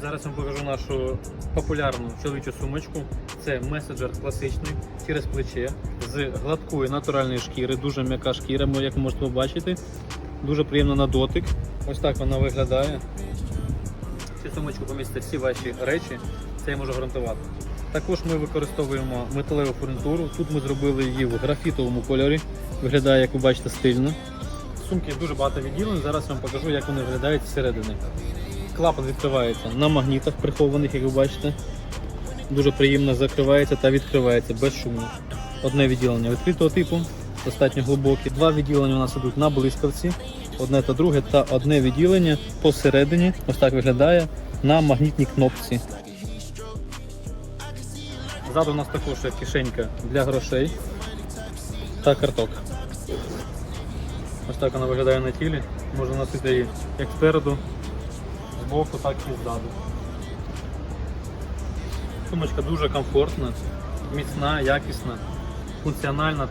Зараз вам покажу нашу популярну чоловічу сумочку. Це меседжер класичний через плече з гладкої натуральної шкіри, дуже м'яка шкіра, як ви можете побачити. Дуже приємна на дотик. Ось так вона виглядає. Цю сумочку помістите всі ваші речі, це я можу гарантувати. Також ми використовуємо металеву фурнітуру. Тут ми зробили її в графітовому кольорі. Виглядає, як ви бачите, стильно. Сумки дуже багато відділень. Зараз я вам покажу, як вони виглядають зсередини. Клапан відкривається на магнітах прихованих, як ви бачите. Дуже приємно закривається та відкривається безшумно. Одне відділення відкритого типу, достатньо глибоке. Два відділення у нас ідуть на блискавці, одне та друге, та одне відділення посередині. Ось так виглядає на магнітній кнопці. Ззаду у нас також є кишенька для грошей та карток. Ось так вона виглядає на тілі. Можна носити її як спереду, боку, так і ззаду. Сумочка дуже комфортна, міцна, якісна, функціональна